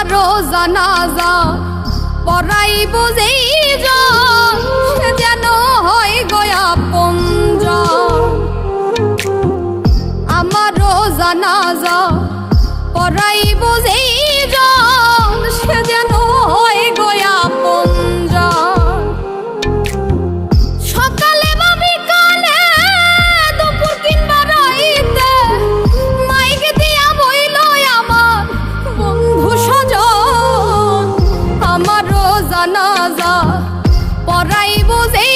আমারও জানাজা পড়াই বুঝেই যেন হয় গয়া পঞ্জা। আমারও জানাজা পড়াই বুঝেই জানাজা পরাই বুঝে